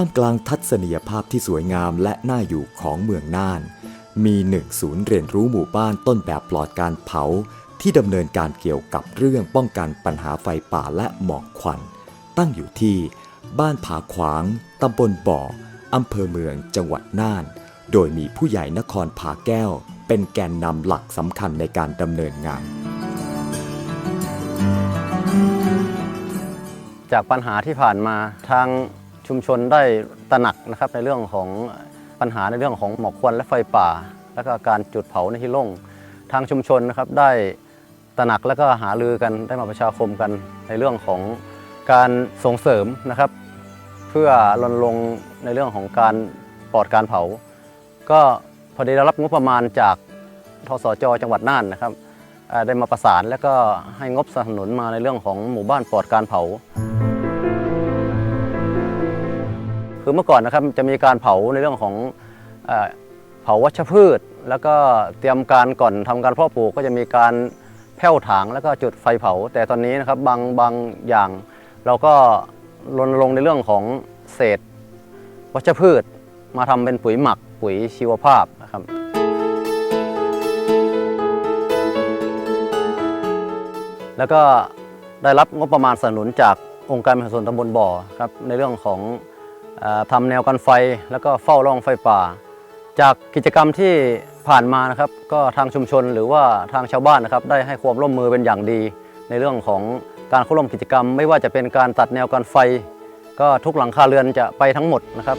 ามกลางทัศนียภาพที่สวยงามและน่าอยู่ของเมืองน่าน มีหนึ่งศูนย์เรียนรู้หมู่บ้านต้นแบบปลอดการเผา ที่ดำเนินการเกี่ยวกับเรื่องป้องกันปัญหาไฟป่าและหมอกควัน ตั้งอยู่ที่บ้านผาขวาง ตำบลบ่อ อำเภอเมือง จังหวัดน่าน โดยมีผู้ใหญ่นครผาแก้ว เป็นแกนนำหลักสำคัญในการดำเนินงานจากปัญหาที่ผ่านมาทาง ชุมชนได้ตระหนักนะครับในเรื่องของปัญหาในเรื่องของหมอกควันและไฟป่า และก็การจุดเผาในที่โล่งทางชุมชนนะครับได้ตระหนักและก็หารือกันได้มาประชาคมกันในเรื่องของการส่งเสริมนะครับ เพื่อรณรงค์ในเรื่องของการปลอดการเผา ก็พอดีได้รับงบประมาณจากทสจจังหวัดน่านนะครับได้มาประสานแล้วก็ให้งบสนับสนุนมาในเรื่องของหมู่บ้านปลอดการเผา คือเมื่อก่อนนะครับจะมีการเผาในเรื่องของเผาวัชพืช แล้วก็เตรียมการก่อนทำการเพาะปลูกก็จะมีการแผ่วถางแล้วก็จุดไฟเผา แต่ตอนนี้นะครับบางบางอย่างเราก็รณรงค์ในเรื่องของเศษ วัชพืช มาทำเป็นปุ๋ยหมักปุ๋ยชีวภาพนะครับแล้วก็ได้รับงบประมาณสนับสนุนจากองค์การมหาส่วนตำบลบ่อครับในเรื่องของ ทำแนวกันไฟแล้วก็เฝ้าร่องไฟป่า จากกิจกรรมที่ผ่านมานะครับ ก็ทางชุมชนหรือว่าทางชาวบ้านนะครับ ได้ให้ความร่วมมือเป็นอย่างดี ในเรื่องของการเข้าร่วมกิจกรรม ไม่ว่าจะเป็นการตัดแนวกันไฟ ก็ทุกหลังคาเรือนจะไปทั้งหมดนะครับ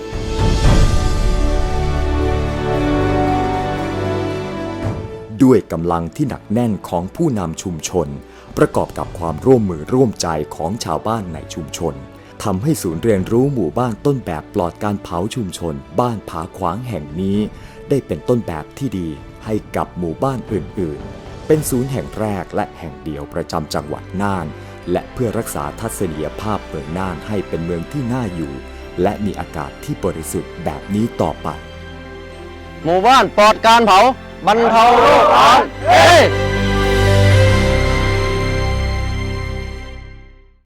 ด้วยกำลังที่หนักแน่นของผู้นำชุมชน ประกอบกับความร่วมมือร่วมใจของชาวบ้านในชุมชน ทำให้ศูนย์เรียนรู้หมู่บ้านต้นแบบปลอดการเผาชุมชน บ้านผาขวางแห่งนี้ ได้เป็นต้นแบบที่ดีให้กับหมู่บ้านอื่น ๆ เป็นศูนย์แห่งแรกและแห่งเดียวประจำจังหวัดน่าน และเพื่อรักษาทัศนียภาพเมืองน่านให้เป็นเมืองที่น่าอยู่ และมีอากาศที่บริสุทธิ์แบบนี้ต่อไป หมู่บ้านปลอดการเผาบรรเทาโรคร้อน